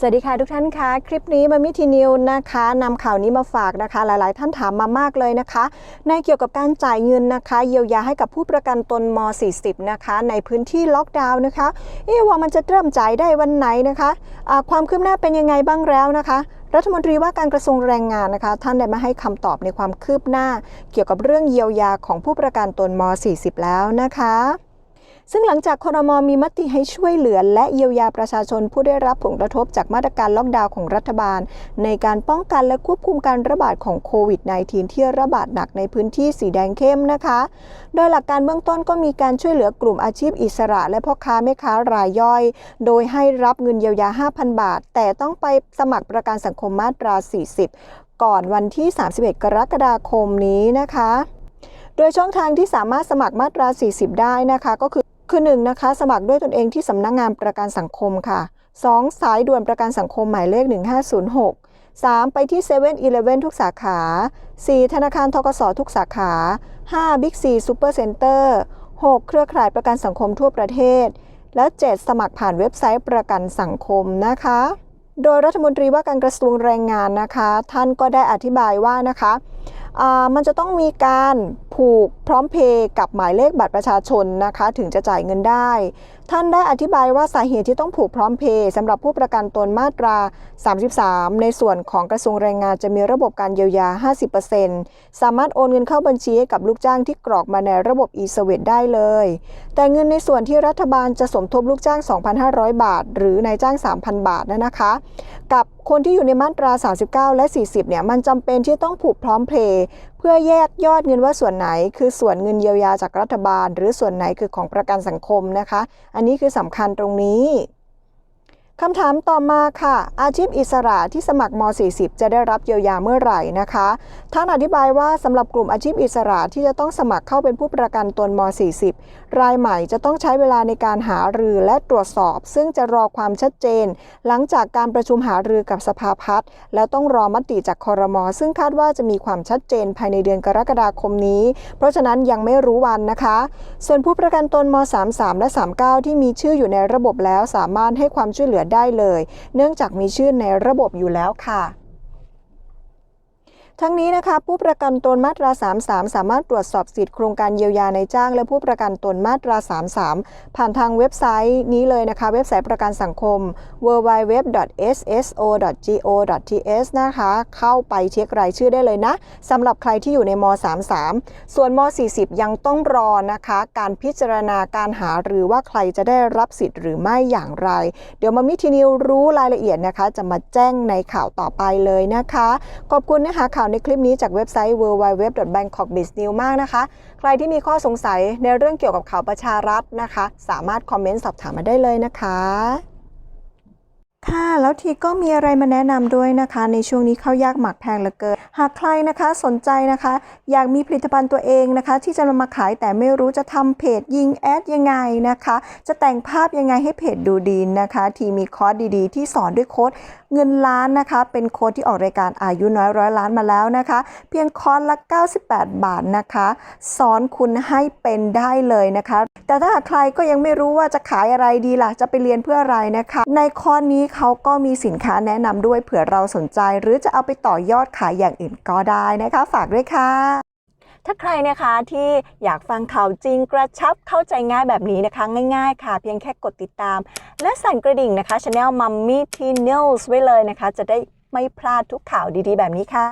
สวัสดีค่ะทุกท่านคะคลิปนี้มามิทีนิวนะคะนำข่าวนี้มาฝากนะคะ หลาย ๆ ท่านถามมามากเลยนะคะ ในเกี่ยวกับการจ่ายเงินนะคะ เยียวยาให้กับผู้ประกันตนม 40 นะคะ ในพื้นที่ล็อกดาวน์นะคะเอ๊ะว่ามันจะเริ่มจ่ายได้วันไหนนะคะะความคืบหน้าเป็นยังไงบ้างแล้วนะคะรัฐมนตรีว่าการกระทรวงแรงงานนะคะ ท่านได้มาให้คำตอบในความคืบหน้า เกี่ยวกับเรื่องเยียวยาของผู้ประกันตนม 40 แล้วนะคะ ซึ่งหลังจากคอรมอมีมติให้ช่วยเหลือ และเยียวยาประชาชนผู้ได้รับผลกระทบจากมาตรการล็อกดาวน์ของรัฐบาล ในการป้องกันและควบคุมการระบาดของโควิด -19 ที่ระบาดหนักในพื้นที่สีแดงเข้มนะคะ โดยหลักการเบื้องต้นก็มีการช่วยเหลือกลุ่มอาชีพอิสระ และพ่อค้าแม่ค้ารายย่อย โดยให้รับเงินเยียวยา 5,000 บาท แต่ต้องไปสมัครประกันสังคมมาตรา 40 ก่อนวันที่ 31 กรกฎาคมนี้นะคะ โดยช่องทางที่สามารถสมัครมาตรา 40 ได้นะคะก็คือคือ1นะคะสมัครด้วยตนเองที่สำนักงงานประกันสังคมค่ะ 2. สายด่วนประกันสังคมหมายเลข 1506 3. ไปที่7 e เ e ่ e อทุกสาขา 4. ธนาคารทกสทุกสาขา 5. Big C Super Center 6. เครือข่ายประกันสังคมทั่วประเทศ และ 7. สมัครผ่านเว็บไซต์ประกันสังคมนะคะ โดยรัฐมนตรีว่าการกระทรวงแรงงานนะคะ ท่านก็ได้อธิบายว่านะคะมันจะต้องมีการ ผูกพร้อมเพย์กับหมายเลขบัตรประชาชนนะคะ ถึงจะจ่ายเงินได้ ท่านได้อธิบายว่าสาเหตุที่ต้องผูกพร้อมเพย์สำหรับผู้ประกันตนมาตรา 33 ในส่วนของกระทรวงแรงงานจะมีระบบการเยียวยา 50%สามารถโอนเงินเข้าบัญชีให้กับลูกจ้างที่กรอกมาในระบบ e s w e t ได้เลย แต่เงินในส่วนที่รัฐบาลจะสมทบลูกจ้าง 2,500 บาท หรือนายจ้าง 3,000 บาทนะนะคะ กับคนที่อยู่ในมาตรา 39 และ 40 เนี่ยมันจำเป็นที่ต้องผูกพร้อมเพย์ เพื่อแยกยอดเงินว่าส่วนไหน คือส่วนเงินเยียวยาจากรัฐบาล หรือส่วนไหนคือของประกันสังคมนะคะ อันนี้คือสำคัญตรงนี้ คำถามต่อมาค่ะ อาชีพอิสระที่สมัครม 40 จะได้รับเยียวยาเมื่อไหร่นะคะ ท่านอธิบายว่าสำหรับกลุ่มอาชีพอิสระที่จะต้องสมัครเข้าเป็นผู้ประกันตนม 40 รายใหม่จะต้องใช้เวลาในการหารือและตรวจสอบ ซึ่งจะรอความชัดเจน หลังจากการประชุมหารือกับสภาพัฒน์แล้วต้องรอมติจากคอรมอซึ่งคาดว่าจะมีความชัดเจนภายในเดือนกรกฎาคมนี้ เพราะฉะนั้นยังไม่รู้วันนะคะ ส่วนผู้ประกันตนม 33 และ 39 ที่มีชื่ออยู่ในระบบแล้วสามารถให้ความช่วยเหลือได้เลย เนื่องจากมีชื่อในระบบอยู่แล้วค่ะ ทั้งนี้นะคะผู้ประกันตนมาตรา 33 สามารถตรวจสอบสิทธิโครงการเยียวยาในจ้าง และผู้ประกันตนมาตรา 33 ผ่านทางเว็บไซต์นี้เลยนะคะ เว็บไซต์ประกันสังคม www.sso.go.th นะคะ เข้าไปเช็ครายชื่อได้เลยนะสำหรับใครที่อยู่ในม 33 ส่วนม 40 ยังต้องรอนะคะ การพิจารณาการหาหรือว่าใครจะได้รับสิทธิ์หรือไม่อย่างไร เดี๋ยวมามิทีนิวรู้รายละเอียดนะคะ จะมาแจ้งในข่าวต่อไปเลยนะคะ ขอบคุณนื้อหาข่าวในคลิปนี้จากเว็บไซต์ www.bangkokbiznews มากนะคะ ใครที่มีข้อสงสัยในเรื่องเกี่ยวกับข่าวประชารัฐนะคะ สามารถคอมเมนต์สอบถามมาได้เลยนะคะ ค่ะแล้วทีก็มีอะไรมาแนะนำด้วยนะคะ ในช่วงนี้ข้าวยากหมักแพงเหลือเกิน หากใครนะคะสนใจนะคะ อยากมีผลิตภัณฑ์ตัวเองนะคะ ที่จะนำมาขายแต่ไม่รู้จะทำเพจยิงแอดยังไงนะคะ จะแต่งภาพยังไงให้เพจดูดีนะคะ ทีมีคอร์สดีๆ ที่สอนด้วยโค้ดเงินล้านนะคะ เป็นโค้ดที่ออกรายการอายุน้อยร้อยล้านมาแล้วนะคะ เพียงคอร์สละ 98 บาทนะคะ สอนคุณให้เป็นได้เลยนะคะ แต่ถ้าหากใครก็ยังไม่รู้ว่าจะขายอะไรดีล่ะจะไปเรียนเพื่ออะไรนะคะ ในคอร์สนี้เขาก็มีสินค้าแนะนำด้วยเผื่อเราสนใจ หรือจะเอาไปต่อยอดขายอย่างอื่นก็ได้นะคะ ฝากด้วยค่ะ ถ้าใครนะคะที่อยากฟังข่าวจริงกระชับเข้าใจง่ายแบบนี้นะคะ ง่ายๆ ค่ะ เพียงแค่กดติดตาม และสั่นกระดิ่งนะคะช anel Mummy T News ไว้เลยนะคะ จะได้ไม่พลาดทุกข่าวดีๆ แบบนี้ค่ะ